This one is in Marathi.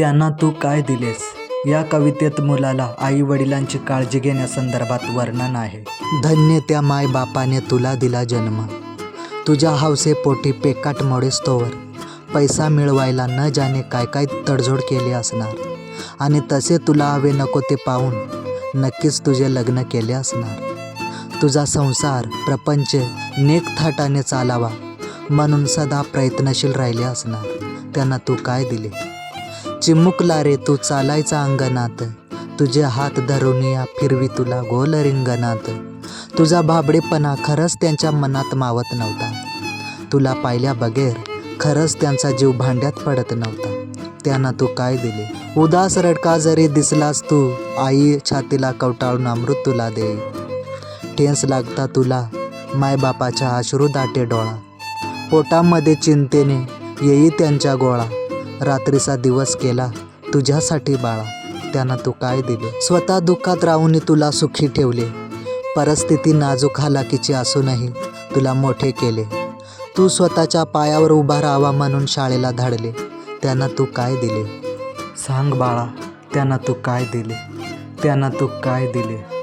त्यांना तू काय दिलेस? या कवितेत मुलाला आई वडिलांची काळजी घेण्यासंदर्भात वर्णन आहे. धन्य त्या माय बापाने तुला दिला जन्म. तुझ्या हौसे पोटी पेकाट मोडेस तोवर. पैसा मिळवायला न जाणे काय काय तडजोड केली असणार. आणि तसे तुला हवे नको ते पाहून नक्कीच तुझे लग्न केले असणार. तुझा संसार प्रपंच नेक थाटाने चालावा म्हणून सदा प्रयत्नशील राहिले असणार. त्यांना तू काय दिले? चिमुकला रे तू चालायचा अंगणात. तुझे हात धरून या फिरवी तुला गोल रिंगणात. तुझा भाबडेपणा खरंच त्यांच्या मनात मावत नव्हता. तुला पाहिल्या बगैर खरंच त्यांचा जीव भांड्यात पडत नव्हता. त्यांना तू काय दिले? उदास रडका जरी दिसलास तू आई छातीला कवटाळून अमृत तुला दे. ठेस लागता तुला मायबापाच्या अश्रू दाटे डोळा. पोटामध्ये चिंतेने येई त्यांच्या गोळा. रात्रीचा दिवस केला. तुझ्यासाठी बाळा त्यांना तू काय दिले? स्वतः दुःखात राहून तुला सुखी ठेवले. परिस्थिती नाजूक हालाकीची असूनही तुला मोठे केले. तू स्वतःच्या पायावर उभा राहावा म्हणून शाळेला धाडले. त्यांना तू काय दिले? सांग बाळा त्यांना तू काय दिले? त्यांना तू काय दिले?